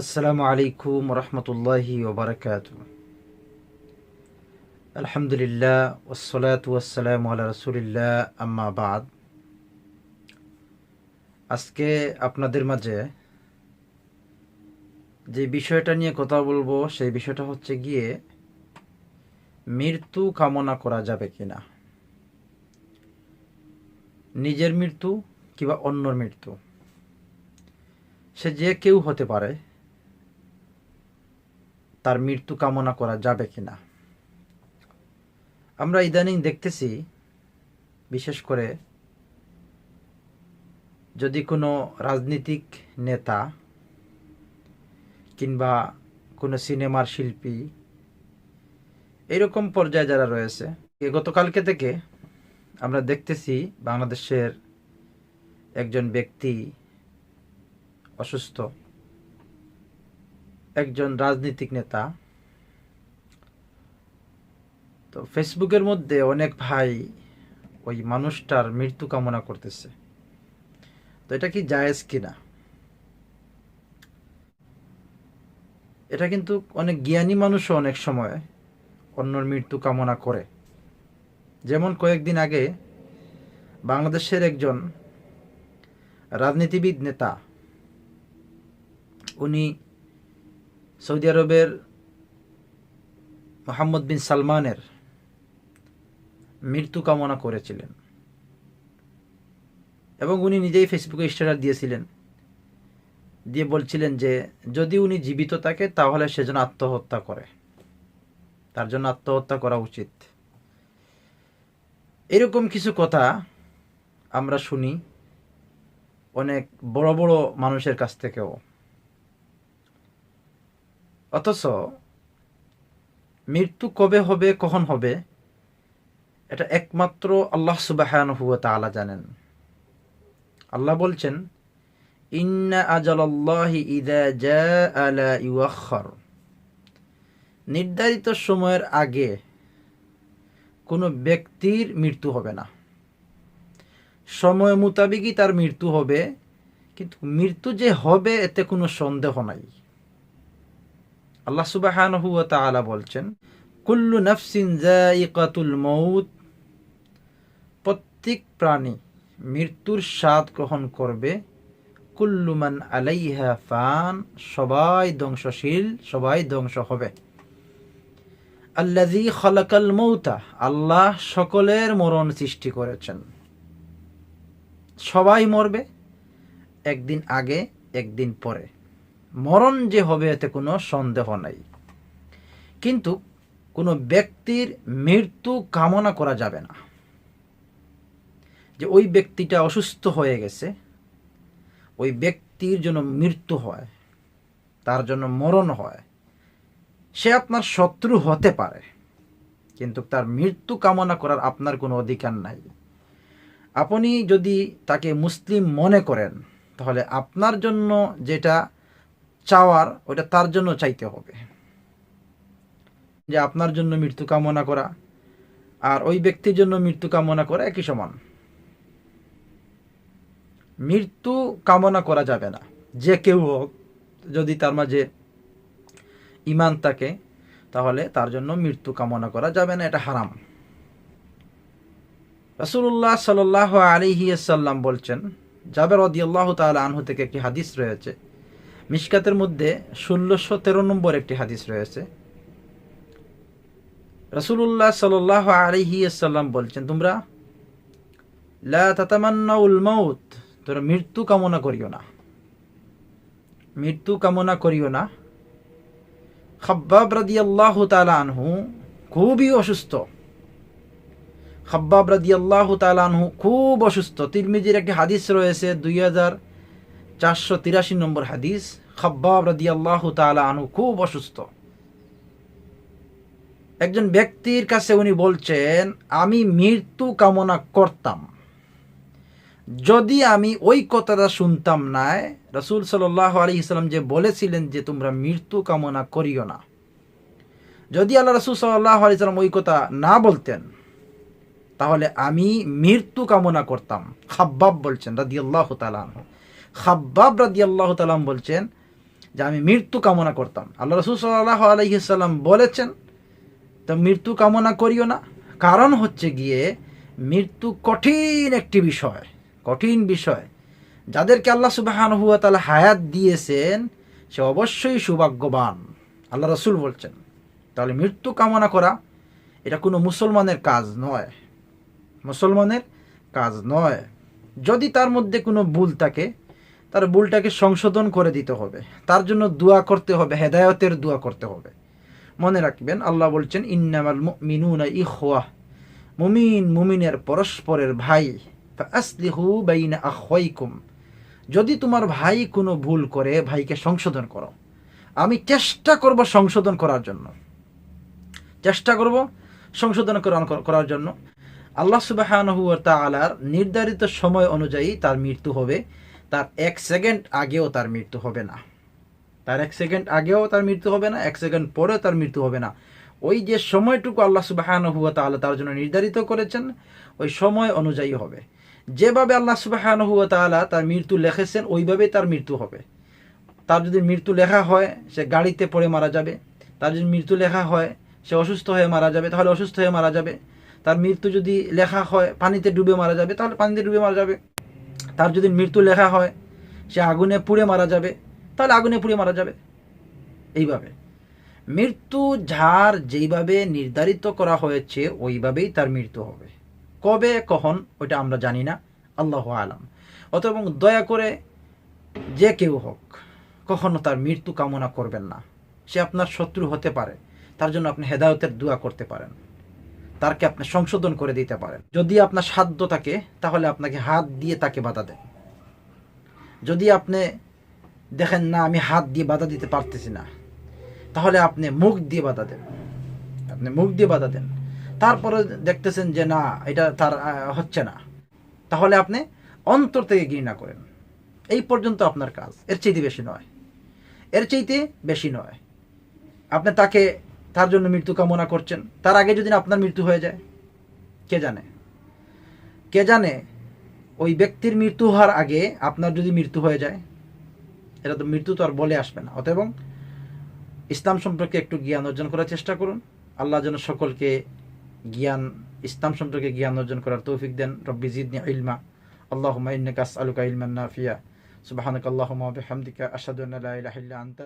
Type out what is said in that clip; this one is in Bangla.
আসসালামু আলাইকুম রহমতুল্লাহি ওবরাকাত আলহামদুলিল্লাহ ওসলাত ওয়াসালাম আল্লাহ রসুলিল্লাহ, আম্মা বাদ। আজকে আপনাদের মাঝে যে বিষয়টা নিয়ে কথা বলব, সেই বিষয়টা হচ্ছে গিয়ে মৃত্যু কামনা করা যাবে কিনা। নিজের মৃত্যু কিংবা অন্যর মৃত্যু, সে যে কেউ হতে পারে তার মৃত্যু কামনা করা যাবে কি না আমরা ইদানিং দেখতেছি, বিশেষ করে যদি কোনো রাজনীতিক নেতা কিংবা কোনো সিনেমার শিল্পী এরকম পর্যায়ে যারা রয়েছে গতকালকে থেকে আমরা দেখতেছি বাংলাদেশের একজন ব্যক্তি অসুস্থ। একজন রাজনীতিক নেতা। তো ফেসবুকের মধ্যে অনেক ভাই ওই মানুষটার মৃত্যু কামনা করতেছে। তো এটা কি জায়েজ কিনা? এটা কিন্তু অনেক জ্ঞানী মানুষও অনেক সময় অন্যর মৃত্যু কামনা করে। যেমন কয়েকদিন আগে বাংলাদেশের একজন রাজনীতিবিদ নেতা, উনি সৌদি আরবের মোহাম্মদ বিন সালমানের মৃত্যু কামনা করেছিলেন। এবং উনি নিজেই ফেসবুকে স্ট্যাটাস দিয়েছিলেন। দিয়ে বলছিলেন যে, যদি উনি জীবিত থাকে, তাহলে সেজন্য আত্মহত্যা করে। তার জন্য আত্মহত্যা করা উচিত। এরকম কিছু কথা আমরা শুনি অনেক বড় বড় মানুষের কাছ থেকেও। অথচ মৃত্যু কবে হবে, কখন হবে, এটা একমাত্র আল্লাহ সুবাহান হুয়া তালা জানেন। আল্লাহ বলছেন, ইন্না আজাল্লাহি ইদা জা নির্ধারিত সময়ের আগে কোনো ব্যক্তির মৃত্যু হবে না। সময় মোতাবেকই তার মৃত্যু হবে, কিন্তু মৃত্যু যে হবে, এতে কোনো সন্দেহ নাই। আল্লাহ সুবাহানহু তাআলা বলছেন, কুল্লু নাফসিন মৌত প্রত্যেক প্রাণী মৃত্যুর স্বাদ গ্রহণ করবে। কুল্লুমান আলাইহা ফান সবাই ধ্বংসশীল, সবাই ধ্বংস হবে। আল্লাজি খলাকাল মৌতা আল্লাহ সকলের মরণ সৃষ্টি করেছেন। সবাই মরবে, একদিন আগে, একদিন পরে। মরণ যে হবে এতে কোনো সন্দেহ নাই। কিন্তু কোনো ব্যক্তির মৃত্যু কামনা করা যাবে না। যে ওই ব্যক্তিটা অসুস্থ হয়ে গেছে, ওই ব্যক্তির জন্য মৃত্যু হয়, তার জন্য মরণ হয়, সে আপনার শত্রু হতে পারে, কিন্তু তার মৃত্যু কামনা করার আপনার কোনো অধিকার নাই। আপনি যদি তাকে মুসলিম মনে করেন, তাহলে আপনার জন্য যেটা চাওয়ার ওটা তার জন্য চাইতে হবে। যে আপনার জন্য মৃত্যু কামনা করা আর ওই ব্যক্তির জন্য মৃত্যু কামনা করা একই সমান। মৃত্যু কামনা করা যাবে না। যে কেউ হোক, যদি তার মাঝে ইমান থাকে, তাহলে তার জন্য মৃত্যু কামনা করা যাবে না, এটা হারাম। রসুল্লাহ সাল আলিহিসাল্লাম বলছেন, জাবের রদিয়াল্লাহ তাল আনহু থেকে একটি হাদিস রয়েছে মিশকাতের মধ্যে ষোলোশো তেরো নম্বর একটি হাদিস রয়েছে। রসুল্লাহ সাল আলিহি সাল্লাম বলছেন, তোমরা লা তোমরা মৃত্যু কামনা করিও না। মৃত্যু কামনা করিও না। খাব্বাব রাদি আল্লাহ তালা আনহু খুবই অসুস্থ। খাব্বাব রাদি আল্লাহ তালা আনহু খুব অসুস্থ। তিরমিজির একটি হাদিস রয়েছে দুই হাজার চারশো তিরাশি নম্বর হাদিস, খাব্বাব রাদি আল্লাহ তালা আনহু খুব অসুস্থ। একজন ব্যক্তির কাছে উনি বলছেন, আমি মৃত্যু কামনা করতাম। যদি আমি ওই কথাটা শুনতাম না রসুল সাল্লাহ আলী ইসলাম যে বলেছিলেন যে তোমরা মৃত্যু কামনা করিও না। যদি আল্লাহ রসুল সাল্লাহ আলি সাল্লাম ওই কথা না বলতেন, তাহলে আমি মৃত্যু কামনা করতাম। খাব্বাব বলছেন রাদি আল্লাহ তালাম খাব্বাব রাদি আল্লাহ তালাম বলছেন যে আমি মৃত্যু কামনা করতাম। আল্লাহ রসুল সাল্লাহ আলহিসাল্লাম বলেছেন, তো মৃত্যু কামনা করিও না। কারণ হচ্ছে গিয়ে মৃত্যু কঠিন একটি বিষয়, কঠিন বিষয়। যাদেরকে আল্লাহ সুবাহান হুয়া তালা হায়াত দিয়েছেন, সে অবশ্যই সৌভাগ্যবান। আল্লাহ রসুল বলছেন, তাহলে মৃত্যু কামনা করা, এটা কোনো মুসলমানের কাজ নয়। মুসলমানের কাজ নয়। যদি তার মধ্যে কোনো ভুল থাকে তার ভুলটাকে সংশোধন করে দিতে হবে। তার জন্য দোয়া করতে হবে, হেদায়তের দোয়া করতে হবে। মনে রাখবেন, আল্লাহ বলছেন, ইন্নামাল মিনুনা ইখওয়া। মুমিন মুমিনের পরস্পরের ভাই। আসলিহু বাইনা আখওয়াইকুম। যদি তোমার ভাই কোনো ভুল করে, ভাইকে সংশোধন করো। আমি চেষ্টা করব সংশোধন করার জন্য। চেষ্টা করব সংশোধন করা- করার জন্য। আল্লাহ সুবাহানহু তালার নির্ধারিত সময় অনুযায়ী তার মৃত্যু হবে। তার এক সেকেন্ড আগেও তার মৃত্যু হবে না। তার এক সেকেন্ড আগেও তার মৃত্যু হবে না, এক সেকেন্ড পরেও তার মৃত্যু হবে না। ওই যে সময়টুকু আল্লাহ সুবাহান হুয়া তাআলা তার জন্য নির্ধারিত করেছেন, ওই সময় অনুযায়ী হবে। যেভাবে আল্লাহ সুবাহানহু তাআলা তার মৃত্যু লেখেছেন, ওইভাবেই তার মৃত্যু হবে। তার যদি মৃত্যু লেখা হয়, সে গাড়িতে পড়ে মারা যাবে। তার যদি মৃত্যু লেখা হয়, সে অসুস্থ হয়ে মারা যাবে, তাহলে অসুস্থ হয়ে মারা যাবে। তার মৃত্যু যদি লেখা হয়, পানিতে ডুবে মারা যাবে, তাহলে পানিতে ডুবে মারা যাবে। তার যদি মৃত্যু লেখা হয়, সে আগুনে পুড়ে মারা যাবে। তাহলে আগুনে পুড়ে মারা যাবে। এইভাবে। মৃত্যু যার যেইভাবে নির্ধারিত করা হয়েছে, ওইভাবেই তার মৃত্যু হবে। কবে, কখন, ওইটা আমরা জানি না। আল্লাহ আলাম। অত এবং দয়া করে যে কেউ হোক, কখনো তার মৃত্যু কামনা করবেন না। সে আপনার শত্রু হতে পারে। তার জন্য আপনি হেদায়তের দোয়া করতে পারেন। তারকে আপনি সংশোধন করে দিতে পারেন। যদি আপনার সাধ্য থাকে, তাহলে আপনাকে হাত দিয়ে তাকে বাধা দেন। যদি আপনি দেখেন, না, আমি হাত দিয়ে বাধা দিতে পারতেছি না, তাহলে আপনি মুখ দিয়ে বাধা দেন। আপনি মুখ দিয়ে বাধা দেন। তারপরে দেখতেছেন যে, না, এটা তার হচ্ছে না। তাহলে আপনি অন্তর থেকে ঘৃণা করেন। এই পর্যন্ত আপনার কাজ। এর চাইতে বেশি নয়। এর চাইতে বেশি নয়। আপনি তাকে তার জন্য মৃত্যু কামনা করছেন। তার আগে যদি আপনার মৃত্যু হয়ে যায়, কে জানে? কে জানে ওই ব্যক্তির মৃত্যু হওয়ার আগে আপনার যদি মৃত্যু হয়ে যায়, এটা তো মৃত্যু তো আর বলে আসবে না। অতএব ইসলাম সম্পর্কে একটু জ্ঞান অর্জন করার চেষ্টা করুন। আল্লাহ যেন সকলকে জ্ঞান, ইসলাম সম্পর্কে জ্ঞান অর্জন করার তৌফিক দেন। রব্বি জিদনি ইলমা। আল্লাহুম্মা ইন্নাকা আলুকা ইলমান নাফিয়া। লা ইলাহা ইল্লা আনতা।